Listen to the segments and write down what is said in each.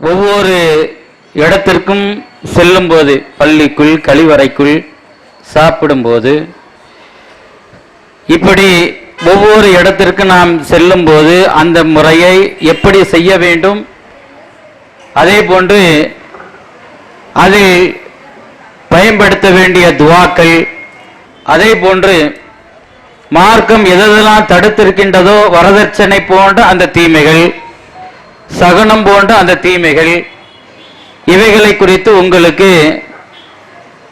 ஒவ்வொரு இடத்திற்கும் செல்லும்போது பள்ளிக்குள் கழிவறைக்குள் சாப்பிடும்போது இப்படி ஒவ்வொரு இடத்திற்கு நாம் செல்லும்போது அந்த முறையை எப்படி செய்ய வேண்டும்? அதே போன்று அதில் பயன்படுத்த வேண்டிய துவாக்கள் அதே போன்று மார்க்கம் எதெல்லாம் தடுத்திருக்கின்றதோ வரதட்சணை போன்ற அந்த தீமைகள் சகுனம் போன்ற அந்த தீமைகள் இவைகளை குறித்து உங்களுக்கு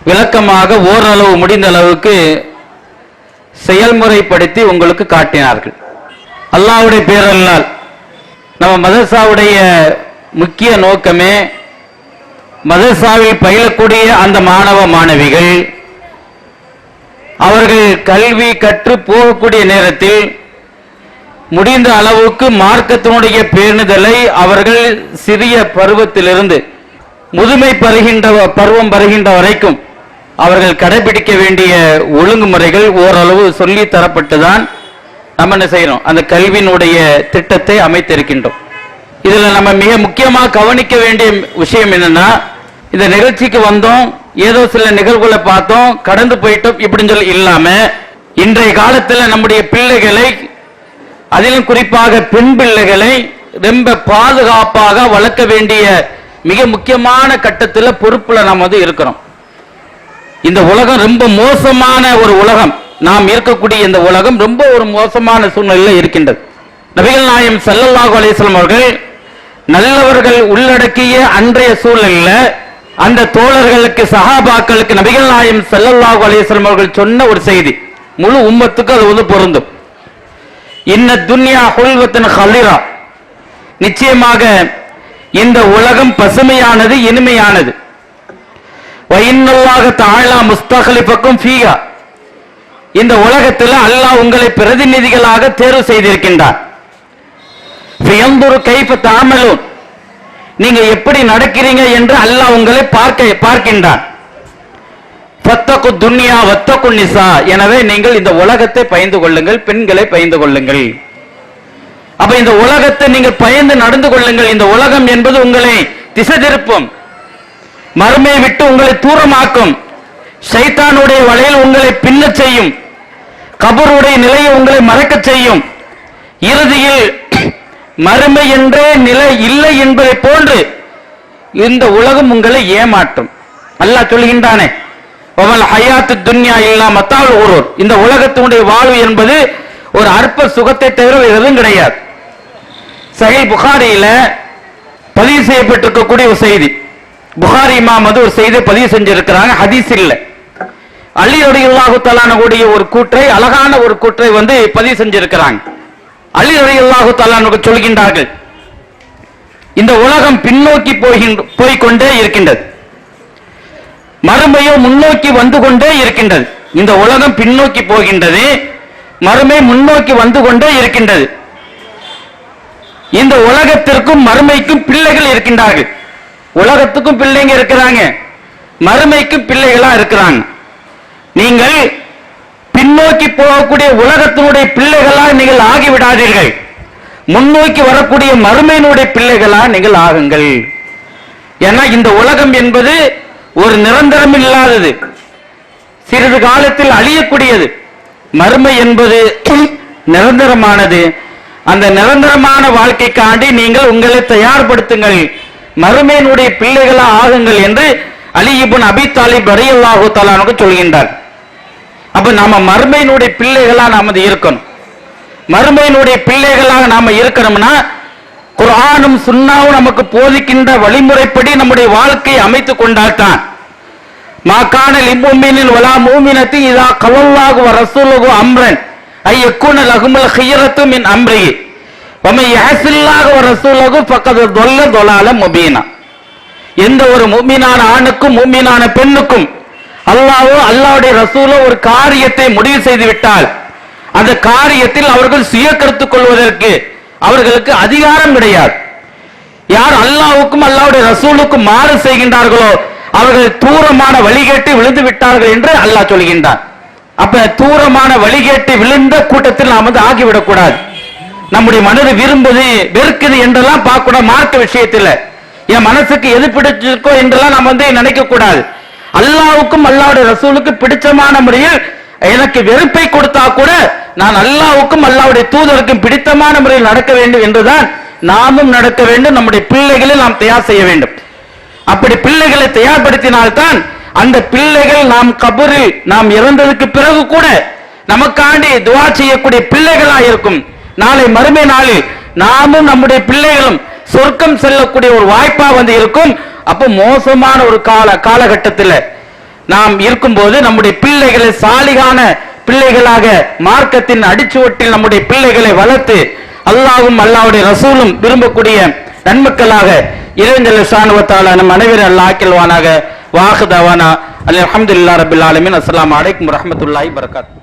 விளக்கமாக ஓரளவு முடிந்த அளவுக்கு செயல்முறைப்படுத்தி உங்களுக்கு காட்டினார்கள். அல்லாவுடைய பேரல்லால் நம்ம மதரசாவுடைய முக்கிய நோக்கமே மதரசாவில் பயிலக்கூடிய அந்த மாணவ மாணவிகள் அவர்கள் கல்வி கற்று போகக்கூடிய நேரத்தில் முடிந்த அளவுக்கு மார்க்கத்தினுடைய பேணுதலை அவர்கள் சிறிய பருவத்திலிருந்து முதுமை பருகின்ற பருவம் வருகின்ற வரைக்கும் அவர்கள் கடைபிடிக்க வேண்டிய ஒழுங்குமுறைகள் ஓரளவு சொல்லி தரப்பட்டுதான் நம்ம என்ன செய்யறோம்? அந்த கல்வியினுடைய திட்டத்தை அமைத்திருக்கின்றோம். இதுல நம்ம மிக முக்கியமாக கவனிக்க வேண்டிய விஷயம் என்னன்னா இந்த நிகழ்ச்சிக்கு வந்தோம் ஏதோ சில நிகழ்வுகளை பார்த்தோம் கடந்து போயிட்டோம் இப்படின்னு சொல்லி இல்லாம இன்றைய காலத்துல நம்முடைய பிள்ளைகளை அதிலும் குறிப்பாக பெண் பிள்ளைகளை ரொம்ப பாதுகாப்பாக வளர்க்க வேண்டிய மிக முக்கியமான கட்டத்தில் பொறுப்புல நாம் வந்து இருக்கிறோம். இந்த உலகம் ரொம்ப மோசமான ஒரு உலகம். நாம் இருக்கக்கூடிய இந்த உலகம் ரொம்ப ஒரு மோசமான சூழ்நிலையில் இருக்கின்றது. நபிகள் நாயம் சல்லல்லாஹு அலிஸ்லாம் அவர்கள் நல்லவர்கள் உள்ளடக்கிய அன்றைய சூழ்நிலையில் அந்த தோழர்களுக்கு சஹாபாக்களுக்கு நபிகள் நாயம் சல்லல்லாஹு அலிஸ்லாம் அவர்கள் சொன்ன ஒரு செய்தி. முழு உம்மத்துக்கு அது வந்து பொருந்தும். இன்ன துன்யா ஹுல்வத்தன் ஹலிரா. நிச்சயமாக இந்த உலகம் பசுமையானது இனிமையானது. வயின்னுள்ளாக தாழா முஸ்தகலிப்பக்கும் ஃபீகா இந்த உலகத்தில் அல்லாஹ் உங்களை பிரதிநிதிகளாக தேர்வு செய்திருக்கின்றார். வியம்புரு கைஃப தாமலும் நீங்க எப்படி நடக்கிறீங்க என்று அல்லாஹ் உங்களை பார்க்க பார்க்கின்றான். பத்தக்கு துன்யா வத்தக்கு நிசா. எனவே நீங்கள் இந்த உலகத்தை பயந்து கொள்ளுங்கள் பெண்களை பயந்து கொள்ளுங்கள். அப்ப இந்த உலகத்தை நீங்கள் பயந்து நடந்து கொள்ளுங்கள். இந்த உலகம் என்பது உங்களை திசை திருப்பும். மறுமையை விட்டு உங்களை தூரமாக்கும். சைத்தானுடைய வலையில் உங்களை பின்னச் செய்யும். கபருடைய நிலையை உங்களை மறக்கச் செய்யும். இறுதியில் மறுமை என்றே நிலை இல்லை என்பதை போன்று இந்த உலகம் உங்களை ஏமாற்றும். அல்லாஹ் சொல்கின்றானே ஒமல் ஹயாத்து துன்யா இல்லா மத்தால் ஊரூர் இந்த உலகத்தினுடைய வாழ்வு என்பது ஒரு அற்ப சுகத்தை தவிர எதுவும் கிடையாது. சகை புகாரியில பதிவு செய்யப்பட்டிருக்கக்கூடிய ஒரு செய்தி. புகாரி இமாம் வந்து ஒரு செய்தியை பதிவு செஞ்சிருக்கிறாங்க ஹதீஸ் இல்லை. அலி ரலியல்லாஹு கூடிய ஒரு கூற்றை அழகான ஒரு கூற்றை வந்து பதிவு செஞ்சிருக்கிறாங்க. அலி ரலியல்லாஹு சொல்கின்றார்கள் இந்த உலகம் பின்னோக்கி போகின்ற போய்க்கொண்டே இருக்கின்றது. மறுமையோ முன்னோக்கி வந்து கொண்டே இருக்கின்றது. இந்த உலகம் பின்னோக்கி போகின்றது. மறுமை முன்னோக்கி வந்து கொண்டே இருக்கின்றது. இந்த உலகத்திற்கும் மறுமைக்கும் பிள்ளைகள் இருக்கின்றார்கள். உலகத்துக்கும் பிள்ளைங்க இருக்கிறாங்க. மறுமைக்கும் பிள்ளைகளா இருக்கிறாங்க. நீங்கள் பின்னோக்கி போகக்கூடிய உலகத்தினுடைய பிள்ளைகளா நீங்கள் ஆகிவிடாதீர்கள். முன்னோக்கி வரக்கூடிய மறுமையினுடைய பிள்ளைகளா நீங்கள் ஆகுங்கள். ஏன்னா இந்த உலகம் என்பது ஒரு நிரந்தரம் இல்லாதது. சிறிது காலத்தில் அழியக்கூடியது. மறுமை என்பது நிரந்தரமானது. அந்த நிரந்தரமான வாழ்க்கைக்காண்டி நீங்கள் உங்களை தயார்படுத்துங்கள். மறுமையினுடைய பிள்ளைகளா ஆகுங்கள் என்று அலி இபுன் அபி தாலிப் ரலியல்லாஹு தலானுக்கு சொல்கின்றார். அப்ப நாம மறுமையினுடைய பிள்ளைகளா நாம அது இருக்கணும். மறுமையினுடைய பிள்ளைகளாக நாம இருக்கணும்னா குரானும் சுன்னாவும் நமக்கு போதிக்கின்ற வழிமுறைப்படி நம்முடைய வாழ்க்கையை அமைத்துக் கொண்டால்தான். மாக்கான லிம்முமினின் வலா மூமினத்தி இதா கவல்லாகு ரசூலுகு அம்ரன் ஐ யக்குன லகுமல் ஹியரத்து மின் அம்ரி ஒமை யஹசில்லாக ரசூலுகு ஃபக்கது தொல்ல தொலால முபீனா எந்த ஒரு முஃமினான ஆணுக்கும் முஃமினான பெண்ணுக்கும் அல்லாவோ அல்லாவுடைய ரசூலோ ஒரு காரியத்தை முடிவு செய்து விட்டால் அந்த காரியத்தில் அவர்கள் சுய கருத்துக் கொள்வதற்கு அவர்களுக்கு அதிகாரம் கிடையாது. யார் அல்லாவுக்கும் அல்லாவுடைய ரசூலுக்கும் மாறு செய்கின்றார்களோ அவர்கள் தூரமான வழிகேட்டு விழுந்து விட்டார்கள் என்று அல்லாஹ் சொல்கின்றார் அப்ப தூரமான வழிகேட்டு விழுந்த கூட்டத்தில் நாம் வந்து ஆகிவிடக்கூடாது. நம்முடைய மனது விரும்புது வெறுக்குது என்றெல்லாம் பார்க்கக்கூடாது மார்க்க விஷயத்தில் என் மனசுக்கு எது பிடிச்சிருக்கோ என்றெல்லாம் நாம் வந்து நினைக்க கூடாது அல்லாவுக்கும் அல்லாவுடைய ரசூலுக்கும் பிடிச்சமான முறையில் எனக்கு வெறுப்பை கொடுத்தா கூட நான் அல்லாவுக்கும் அல்லாவுடைய தூதருக்கும் பிடித்தமான முறையில் நடக்க வேண்டும் என்றுதான் நாமும் நடக்க வேண்டும். நம்முடைய பிள்ளைகளை நாம் தயார் செய்ய வேண்டும். அப்படி பிள்ளைகளை தயார்படுத்தினால்தான் அந்த பிள்ளைகள் நாம் கபரில் நாம் இறந்ததுக்கு பிறகு கூட நமக்காண்டி துவா செய்யக்கூடிய பிள்ளைகளா இருக்கும் நாளை மறுமை நாளில் நாமும் நம்முடைய பிள்ளைகளும் சொர்க்கம் செல்லக்கூடிய ஒரு வாய்ப்பா வந்து இருக்கும். அப்ப மோசமான ஒரு கால காலகட்டத்தில் நாம் இருக்கும்போது நம்முடைய பிள்ளைகளை சாலிகான பிள்ளைகளாக மார்க்கத்தின் அடிச்சுவட்டில் நம்முடைய பிள்ளைகளை வளர்த்து அல்லாவும் அல்லாவுடைய ரசூலும் விரும்பக்கூடிய நன்மக்களாக இறைஞ்சல் சாணுவத்தால நம் அனைவரும் அல்ல ஆக்கில்வானாக வாஹுதவானா? அலி அஹமதுல்லா ரபில் ஆலமின். அஸ்லாம் அலைக்கும் வரமத்துல்லாஹி பரகாத்